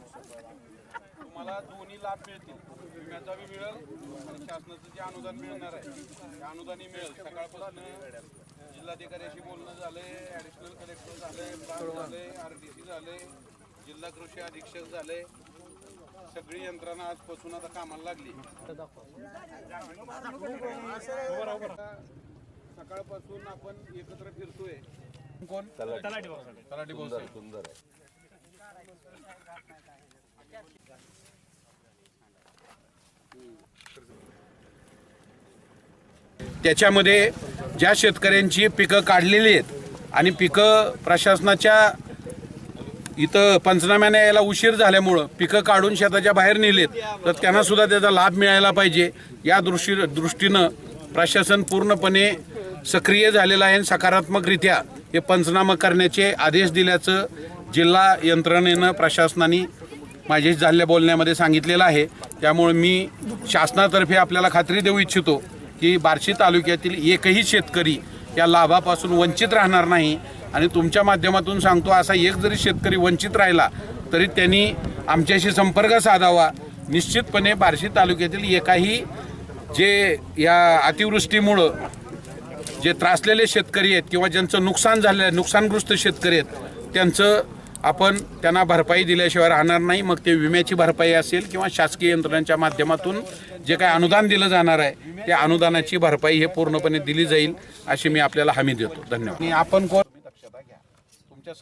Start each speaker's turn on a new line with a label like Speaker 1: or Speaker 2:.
Speaker 1: तुम्हाला दोन्ही लाभ मिळतील. विम्याचा बी मिळेल आणि शासनाचं जे अनुदान मिळणार आहे ते अनुदानही मिळेल. सकाळपासून जिल्हाधिकाऱ्याशी बोलणं झालंय ॲडिशनल कलेक्टर झाले प्रांत झाले आर डी सी झाले जिल्हा कृषी अधीक्षक झाले. सगळी यंत्रणा आजपासून आता कामाला लागली. सकाळपासून आपण एकत्र फिरतोय. कोण? तलाठी. भाऊसाहेब.
Speaker 2: सुंदर आहे.
Speaker 1: त्याच्यामध्ये ज्या शेतकऱ्यांची पिकं काढलेली आहेत आणि पिकं प्रशासनाच्या इथं पंचनाम्याने यायला उशीर झाल्यामुळं पिकं काढून शेताच्या बाहेर नेलेत तर त्यांनासुद्धा त्याचा लाभ मिळायला पाहिजे. या दृष्टी दृष्टीनं प्रशासन पूर्णपणे सक्रिय झालेलं आहे आणि सकारात्मकरित्या हे पंचनामा करण्याचे आदेश दिल्याचं जिल्हा यंत्रणेनं प्रशासनाने माझ्याशी झालेल्या बोलण्यामध्ये सांगितलेलं आहे. त्यामुळे मी शासनातर्फे आपल्याला खात्री देऊ इच्छितो. की बार्शी तालुक्यातील एकही शेतकरी या लाभापासून वंचित राहणार नाही. आणि तुमच्या माध्यमातून सांगतो असा एक जरी शेतकरी वंचित राहिला तरी त्यांनी आमच्याशी संपर्क साधावा. निश्चितपणे बार्शी तालुक्यातील एकाही जे या अतिवृष्टीमुळं जे त्रासलेले शेतकरी आहेत किंवा ज्यांचं नुकसान झालं आहे नुकसानग्रस्त शेतकरी आहेत त्यांचं आपण त्यांना भरपाई दिल्याशिवाय राहणार नाही. मग ते विम्याची भरपाई असेल किंवा शासकीय यंत्रणांच्या माध्यमातून जे काही अनुदान दिलं जाणार आहे त्या अनुदानाची भरपाई हे पूर्णपणे दिली जाईल अशी मी आपल्याला हमी देतो. धन्यवाद. आणि आपण कोण? तुमच्या